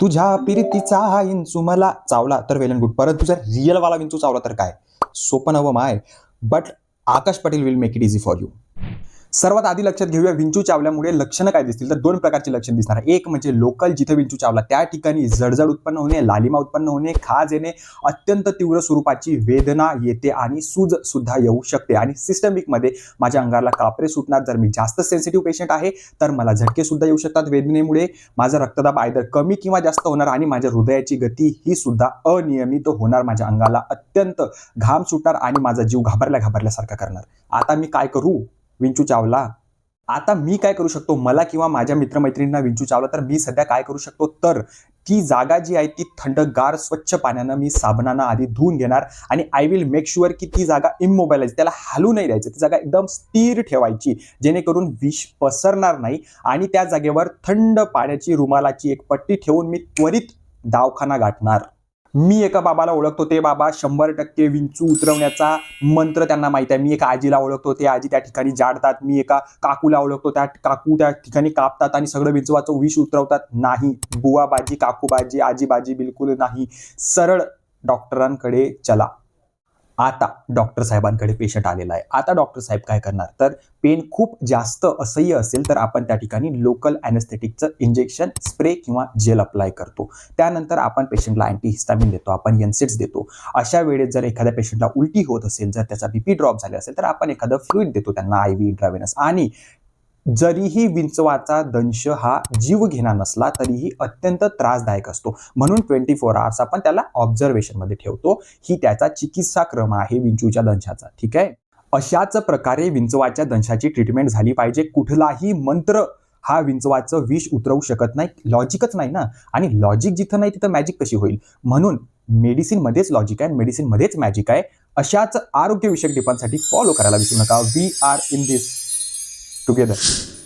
तुझ्या हा इंचू मला चावला तर वेल अँड गुड. परत तुझा रिअलवाला विंचू चावला तर काय? सोपं नवं माय but Akash Patil will make it easy for you सर्वात आधी लक्षात घेऊया विंचू चावल्यामुळे लक्षणं काय दिसतील? तर दोन प्रकारची लक्षण दिसणार. एक म्हणजे लोकल जिथे विंचू चावला त्या ठिकाणी जडजड उत्पन्न होणे लालिमा उत्पन्न होणे खाज येणे अत्यंत तीव्र स्वरूपाची वेदना येते आणि सूज सुद्धा येऊ शकते. आणि सिस्टमिकमध्ये माझ्या अंगाला कापरे सुटणार. जर मी जास्त सेन्सिटिव्ह पेशंट आहे तर मला झटके सुद्धा येऊ शकतात वेदनेमुळे. माझा रक्तदाब आयदर कमी किंवा जास्त होणार आणि माझ्या हृदयाची गती ही सुद्धा अनियमित होणार. माझ्या अंगाला अत्यंत घाम सुटणार आणि माझा जीव घाबरल्या घाबरल्यासारखा करणार. आता मी काय करू? विंचू चावला. आता मी काय करू शकतो? मला किंवा माझ्या मित्रमैत्रिणींना विंचू चावला तर मी सध्या काय करू शकतो? तर ती जागा जी आहे ती थंडगार स्वच्छ पाण्यानं मी साबणानं आधी धुवून घेणार आणि आय विल मेक शुअर की ती जागा इमोबाईलाइज त्याला हलू नाही द्यायचं. ती जागा एकदम स्थिर ठेवायची जेणेकरून विष पसरणार नाही आणि त्या जागेवर थंड पाण्याची रुमालाची एक पट्टी ठेवून मी त्वरित दवाखाना गाठणार. मी एका बाबाला ओळखतो ते बाबा शंभर टक्के विंचू उतरवण्याचा मंत्र त्यांना माहिती आहे. मी एका आजीला ओळखतो ते आजी त्या ठिकाणी जाडतात. मी एका काकूला ओळखतो त्या काकू त्या ठिकाणी कापतात आणि सगळं विंचवाचं विष उतरवतात. नाही बुवाबाजी काकूबाजी आजीबाजी बिलकुल नाही. सरळ डॉक्टरांकडे चला. आता डॉक्टर साहेबांकडे पेशंट आलेला आहे. आता डॉक्टर साहेब काय करणार? तर पेन खूप जास्त असह्य असेल तर आपण त्या ठिकाणी लोकल अॅनेस्थेटिकचं इंजेक्शन स्प्रे किंवा जेल अप्लाय करतो. त्यानंतर आपण पेशंटला अँटीहिस्टामिन देतो आपण एनसेट्स देतो. अशा वेळेस जर एखाद्या पेशंटला उलटी होत असेल जर त्याचा बीपी ड्रॉप झाले असेल तर आपण एखादं फ्लुईड देतो त्यांना आय व्ही इंट्राव्हेनस आणि जरीही विंचवाचा दंश हा जीव घेणार नसला तरीही अत्यंत त्रासदायक असतो. म्हणून ट्वेंटी फोर आवर्स आपण त्याला ऑब्झर्वेशनमध्ये ठेवतो. ही त्याचा चिकित्सा क्रम आहे विंचूच्या दंशाचा. ठीक आहे? अशाच प्रकारे विंचवाच्या दंशाची ट्रीटमेंट झाली पाहिजे. कुठलाही मंत्र हा विंचवाचं विष उतरवू शकत नाही. लॉजिकच नाही ना? आणि लॉजिक जिथं नाही तिथं मॅजिक कशी होईल? म्हणून मेडिसिनमध्येच लॉजिक आहे मेडिसिनमध्येच मॅजिक आहे. अशाच आरोग्यविषयक टिपांसाठी फॉलो करायला विसरू नका. We are in this together.